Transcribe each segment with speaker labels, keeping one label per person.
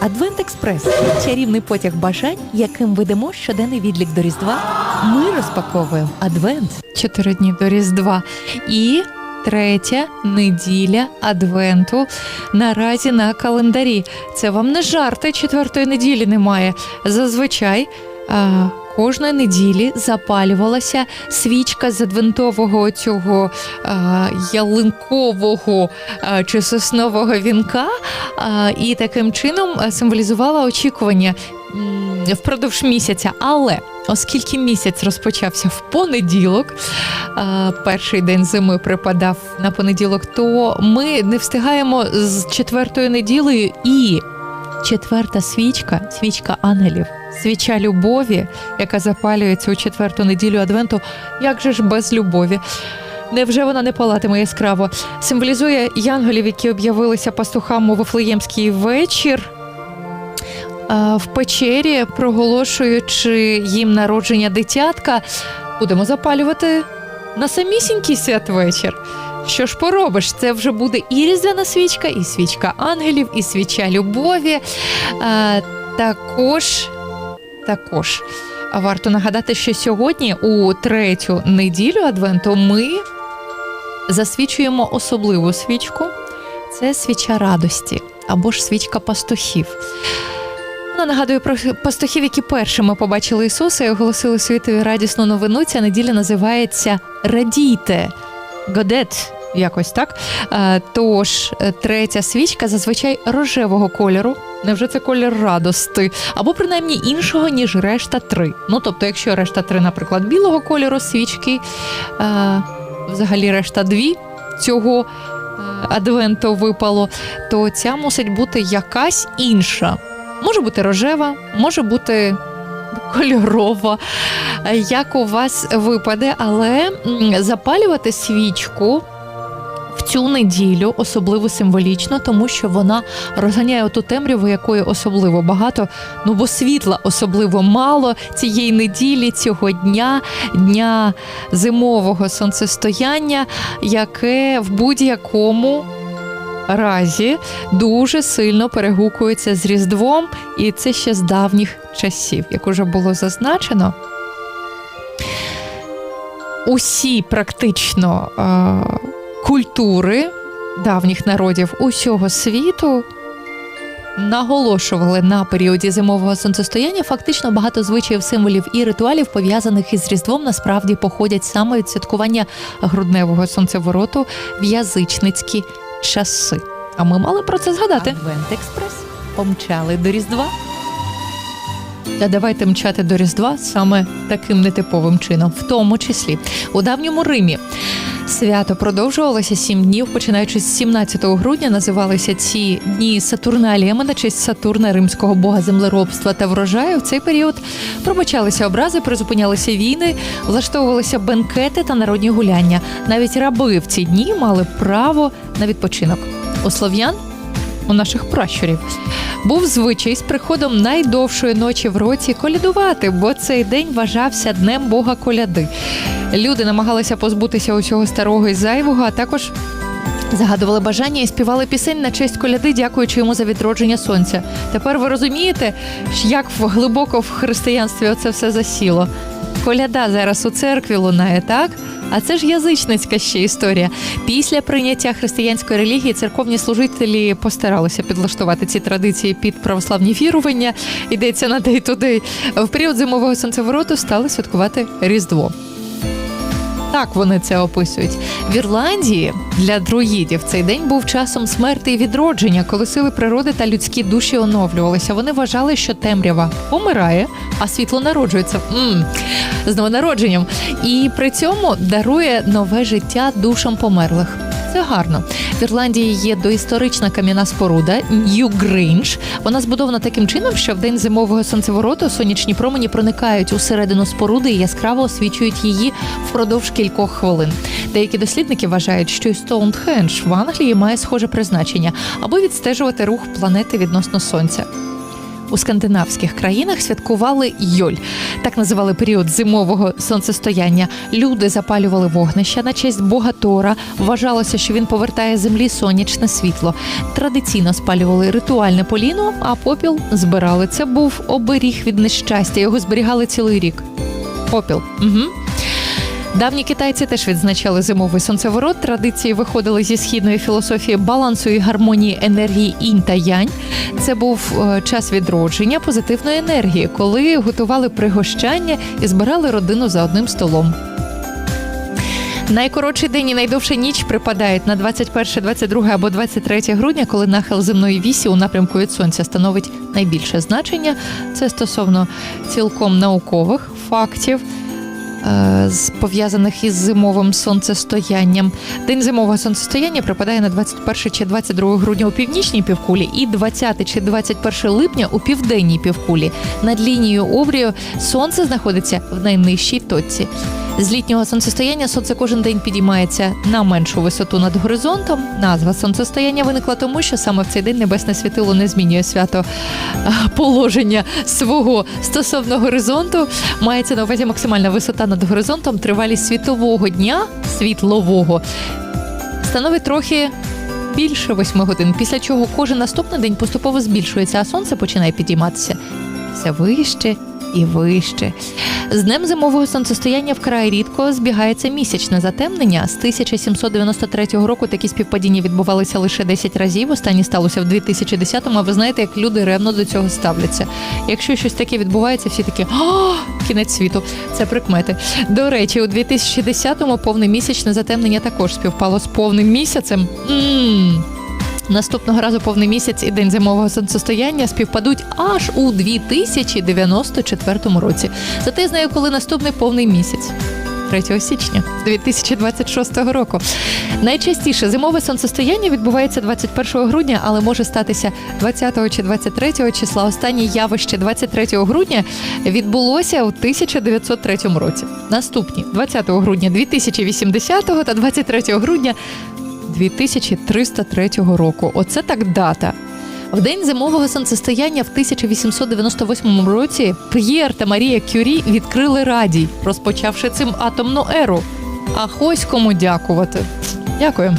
Speaker 1: Адвент Експрес чарівний потяг бажань, яким ведемо щоденний відлік до Різдва. Ми розпаковуємо Адвент.
Speaker 2: Чотири дні до Різдва. І третя неділя Адвенту наразі на календарі. Це вам не жарти, четвертої неділі немає. Зазвичай. Кожної неділі запалювалася свічка з адвентового цього а, ялинкового а, чи соснового вінка, а, і таким чином символізувала очікування м, впродовж місяця. Але оскільки місяць розпочався в понеділок, а, перший день зими припадав на понеділок, то ми не встигаємо з четвертою неділею і четверта свічка, свічка ангелів. Свіча любові, яка запалюється у четверту неділю Адвенту, як же ж без любові? Невже вона не палатиме яскраво? Символізує янголів, які об'явилися пастухам у Вифлеємський вечір в печері, проголошуючи їм народження дитятка. Будемо запалювати на самісінький святвечір. Що ж поробиш? Це вже буде і різдвяна свічка, і свічка ангелів, і свіча любові. Також, також варто нагадати, що сьогодні, у третю неділю Адвенту, ми засвічуємо особливу свічку. Це свіча радості або ж свічка пастухів. Вона нагадує про пастухів, які першими побачили Ісуса і оголосили світові радісну новину. Ця неділя називається Радійте. Годет, якось так. Е, Тож е, третя свічка зазвичай рожевого кольору. Невже це колір радости? Або принаймні іншого, ніж решта три. Ну тобто, якщо решта три, наприклад, білого кольору свічки, е, взагалі решта дві цього адвенту випало, то ця мусить бути якась інша. Може бути рожева, може бути кольорова, як у вас випаде, але запалювати свічку. Цю неділю особливо символічно, тому що вона розганяє ту темряву, якої особливо багато. Ну бо світла особливо мало цієї неділі, цього дня, дня зимового сонцестояння, яке в будь-якому разі дуже сильно перегукується з Різдвом, і це ще з давніх часів, як уже було зазначено. Усі практично е, культури давніх народів усього світу наголошували на періоді зимового сонцестояння. Фактично багато звичаїв, символів і ритуалів, пов'язаних із Різдвом, насправді походять саме від святкування грудневого сонцевороту в язичницькі часи. А ми мали про це згадати.
Speaker 1: Адвент Експрес. Помчали до Різдва.
Speaker 2: Та давайте мчати до Різдва саме таким нетиповим чином, в тому числі у давньому Римі. Свято продовжувалося сім днів, починаючи з 17 грудня, називалися ці дні Сатурналіями на честь Сатурна, римського бога землеробства та врожаю. В цей період пробачалися образи, призупинялися війни, влаштовувалися бенкети та народні гуляння. Навіть раби в ці дні мали право на відпочинок. У слов'ян у наших пращурів був звичай з приходом найдовшої ночі в році колядувати, бо цей день вважався днем Бога коляди. Люди намагалися позбутися усього старого і зайвого, а також загадували бажання і співали пісень на честь коляди, дякуючи йому за відродження сонця. Тепер ви розумієте, як глибоко в християнстві оце все засіло. Коляда зараз у церкві лунає, так? А це ж язичницька ще історія. Після прийняття християнської релігії церковні служителі постаралися підлаштувати ці традиції під православні вірування. Йдеться на дей туди. В період зимового сонцевороту стали святкувати Різдво. Так вони це описують. В Ірландії для друїдів цей день був часом смерти і відродження, коли сили природи та людські душі оновлювалися. Вони вважали, що темрява помирає, а світло народжується м з новонародженням, і при цьому дарує нове життя душам померлих. Це гарно. В Ірландії є доісторична кам'яна споруда Нью Гринж. Вона збудована таким чином, що в день зимового сонцевороту сонячні промені проникають усередину споруди і яскраво освічують її впродовж кількох хвилин. Деякі дослідники вважають, що і Стоунхендж в Англії має схоже призначення, аби відстежувати рух планети відносно сонця. У скандинавських країнах святкували Йоль. Так називали період зимового сонцестояння. Люди запалювали вогнища на честь бога Тора. Вважалося, що він повертає землі сонячне світло. Традиційно спалювали ритуальне поліно, а попіл збирали. Це був оберіг від нещастя. Його зберігали цілий рік. Попіл. Угу. Давні китайці теж відзначали зимовий сонцеворот. Традиції виходили зі східної філософії балансу і гармонії енергії інь та янь. Це був е, час відродження позитивної енергії, коли готували пригощання і збирали родину за одним столом. Найкоротший день і найдовша ніч припадають на 21, 22 або 23 грудня, коли нахил земної вісі у напрямку від сонця становить найбільше значення. Це стосовно цілком наукових фактів. Е, з- Пов'язаних із зимовим сонцестоянням. День зимового сонцестояння припадає на 21 чи 22 грудня у північній півкулі і 20 чи 21 липня у південній півкулі. Над лінією обрію сонце знаходиться в найнижчій точці. З літнього сонцестояння сонце кожен день підіймається на меншу висоту над горизонтом. Назва сонцестояння виникла тому, що саме в цей день небесне світило не змінює свято положення свого стосовно горизонту. Мається на увазі максимальна висота над горизонтом, тривалість світового дня світлового становить трохи. Більше восьми годин, після чого кожен наступний день поступово збільшується, а сонце починає підійматися все вище і вище. З днем зимового сонцестояння вкрай рідко збігається місячне затемнення. З 1793 року такі співпадіння відбувалися лише 10 разів. Останнє сталося в 2010-му, а ви знаєте, як люди ревно до цього ставляться. Якщо щось таке відбувається, всі такі «О, кінець світу. Це прикмети. До речі, у 2010-му повне місячне затемнення також співпало з повним місяцем. м Наступного разу повний місяць і день зимового сонцестояння співпадуть аж у 2094 році. Зате я знаю, коли наступний повний місяць. 3 січня 2026 року. Найчастіше зимове сонцестояння відбувається 21 грудня, але може статися 20 чи 23 числа. Останнє явище 23 грудня відбулося у 1903 році. Наступні 20 грудня 2080 та 23 грудня 2303 року. Оце так дата. В день зимового сонцестояння в 1898 році П'єр та Марія Кюрі відкрили радій, розпочавши цим атомну еру. А ось кому дякувати. Дякую.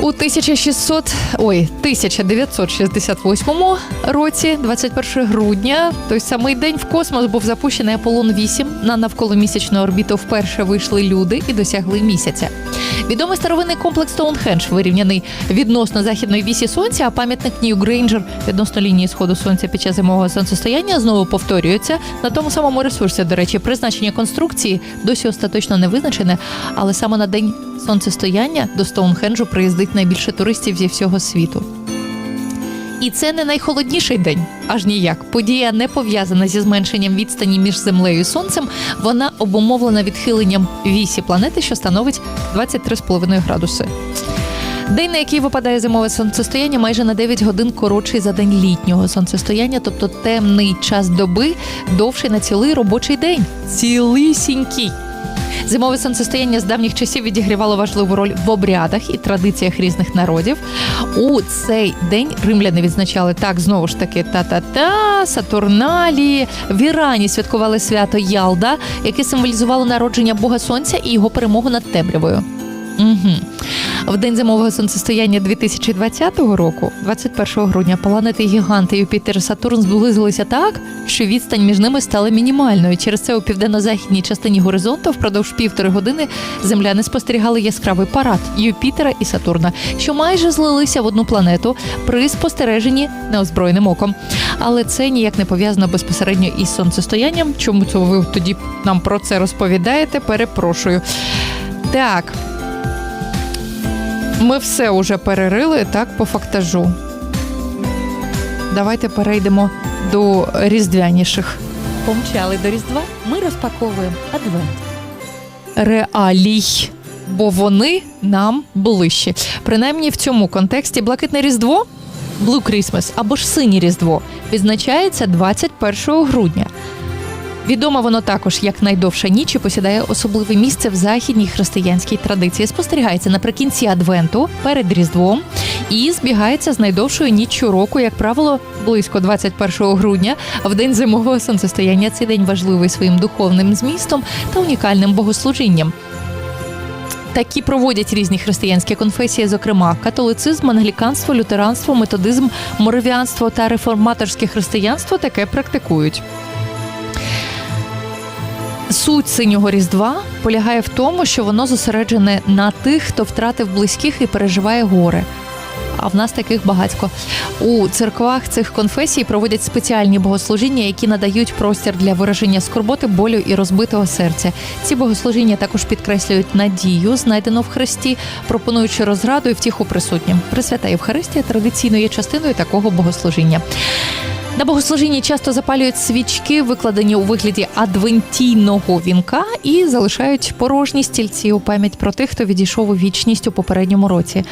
Speaker 2: У 1600, ой, 1968 році, 21 грудня, той самий день в космос був запущений Аполлон 8. На навколомісячну орбіту вперше вийшли люди і досягли місяця. Відомий старовинний комплекс Стоунхендж вирівняний відносно західної вісі сонця, а пам'ятник Нью Грейнджер відносно лінії сходу сонця під час зимового сонцестояння знову повторюється на тому самому ресурсі. До речі, призначення конструкції досі остаточно не визначене, але саме на день сонцестояння до Стоунхенджу приїздить найбільше туристів зі всього світу. І це не найхолодніший день, аж ніяк. Подія не пов'язана зі зменшенням відстані між землею і сонцем. Вона обумовлена відхиленням вісі планети, що становить 23,5 градуси. День, на який випадає зимове сонцестояння, майже на 9 годин коротший за день літнього сонцестояння, тобто темний час доби довший на цілий робочий день. Цілисінький. Зимове сонцестояння з давніх часів відігрівало важливу роль в обрядах і традиціях різних народів. У цей день римляни відзначали так знову ж таки та-та-та, Сатурналі. В Ірані святкували свято Ялда, яке символізувало народження Бога Сонця і його перемогу над темрявою. Угу. В день зимового сонцестояння 2020 року, 21 грудня, планети гіганти Юпітер і Сатурн зблизилися так, що відстань між ними стала мінімальною. Через це у південно-західній частині горизонту впродовж півтори години земляни спостерігали яскравий парад Юпітера і Сатурна, що майже злилися в одну планету при спостереженні неозброєним оком. Але це ніяк не пов'язано безпосередньо із сонцестоянням. Чому це ви тоді нам про це розповідаєте? Перепрошую. Так. Ми все уже перерили так по фактажу. Давайте перейдемо до різдвяніших
Speaker 1: Помчали до Різдва. Ми розпаковуємо адвент.
Speaker 2: реалій, бо вони нам ближчі. Принаймні в цьому контексті блакитне різдво, Blue Christmas або ж синє різдво відзначається 21 грудня. Відомо воно також як найдовша ніч і посідає особливе місце в західній християнській традиції. Спостерігається наприкінці Адвенту перед Різдвом і збігається з найдовшою ніччю року, як правило, близько 21 грудня, в день зимового сонцестояння. Цей день важливий своїм духовним змістом та унікальним богослужінням. Такі проводять різні християнські конфесії, зокрема католицизм, англіканство, лютеранство, методизм, моровіанство та реформаторське християнство таке практикують. Суть синього різдва полягає в тому, що воно зосереджене на тих, хто втратив близьких і переживає горе. А в нас таких багатько. У церквах цих конфесій проводять спеціальні богослужіння, які надають простір для вираження скорботи, болю і розбитого серця. Ці богослужіння також підкреслюють надію, знайдену в Христі, пропонуючи розраду і втіху присутнім. Пресвята Євхаристія традиційно є частиною такого богослужіння. На богослужінні часто запалюють свічки, викладені у вигляді адвентійного вінка, і залишають порожні стільці у пам'ять про тих, хто відійшов у вічність у попередньому році.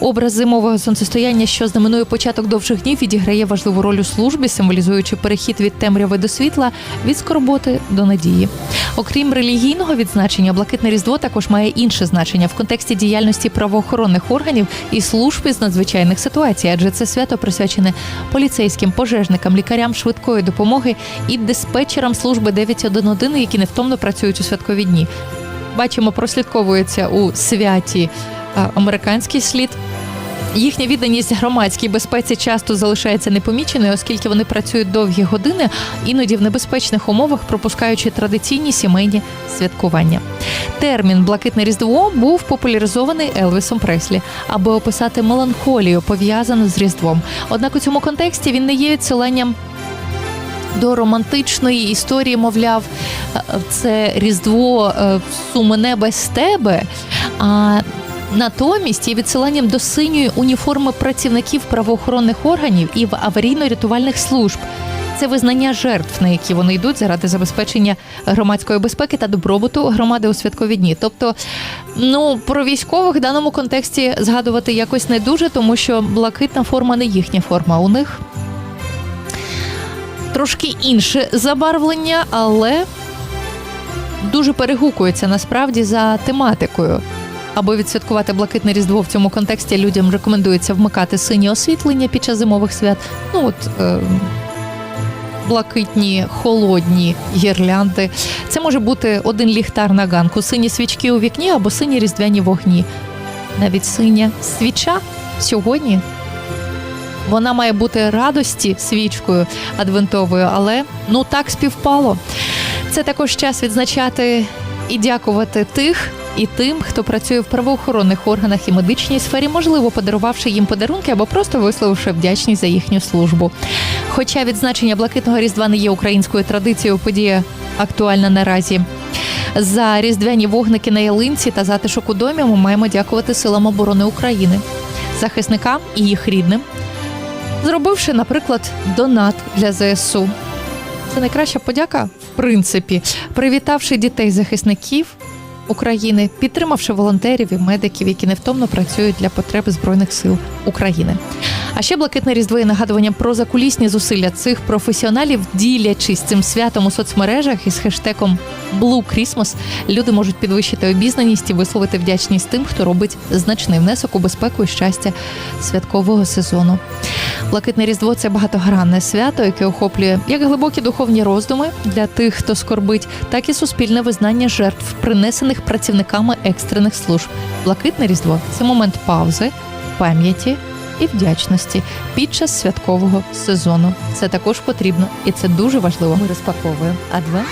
Speaker 2: Образ зимового сонцестояння, що знаменує початок довших днів, відіграє важливу роль у службі, символізуючи перехід від темряви до світла, від скорботи до надії. Окрім релігійного відзначення, блакитне різдво також має інше значення в контексті діяльності правоохоронних органів і служб із надзвичайних ситуацій, адже це свято присвячене поліцейським, пожежникам, лікарям швидкої допомоги і диспетчерам служби 911, які невтомно працюють у святкові дні. Бачимо, прослідковується у святі американський слід. Їхня відданість громадській безпеці часто залишається непоміченою, оскільки вони працюють довгі години, іноді в небезпечних умовах, пропускаючи традиційні сімейні святкування. Термін Блакитне Різдво був популяризований Елвісом Преслі, аби описати меланхолію, пов'язану з Різдвом. Однак у цьому контексті він не є відсиленням до романтичної історії, мовляв, це Різдво е, сумене без тебе. А Натомість є відсиланням до синьої уніформи працівників правоохоронних органів і в аварійно-рятувальних служб. Це визнання жертв, на які вони йдуть заради забезпечення громадської безпеки та добробуту громади у святкові дні. Тобто, ну про військових в даному контексті згадувати якось не дуже, тому що блакитна форма не їхня форма. У них трошки інше забарвлення, але дуже перегукується насправді за тематикою. Аби відсвяткувати блакитне різдво в цьому контексті, людям рекомендується вмикати синє освітлення під час зимових свят. Ну от е, блакитні, холодні гірлянди. Це може бути один ліхтар на ганку, сині свічки у вікні або сині різдвяні вогні. Навіть синя свіча сьогодні. Вона має бути радості свічкою адвентовою, але ну так співпало. Це також час відзначати і дякувати тих і тим, хто працює в правоохоронних органах і медичній сфері, можливо, подарувавши їм подарунки або просто висловивши вдячність за їхню службу. Хоча відзначення блакитного різдва не є українською традицією, подія актуальна наразі. За різдвяні вогники на ялинці та затишок у домі ми маємо дякувати силам оборони України, захисникам і їх рідним, зробивши, наприклад, донат для ЗСУ. Це найкраща подяка, в принципі, привітавши дітей захисників України, підтримавши волонтерів і медиків, які невтомно працюють для потреб збройних сил України. А ще блакитне різдво є нагадуванням про закулісні зусилля цих професіоналів, ділячись цим святом у соцмережах із хештегом Blue Christmas, люди можуть підвищити обізнаність і висловити вдячність тим, хто робить значний внесок у безпеку і щастя святкового сезону. Блакитне різдво це багатогранне свято, яке охоплює як глибокі духовні роздуми для тих, хто скорбить, так і суспільне визнання жертв, принесених працівниками екстрених служб. Блакитне різдво це момент паузи, пам'яті і вдячності під час святкового сезону. Це також потрібно, і це дуже важливо. Ми розпаковуємо адвент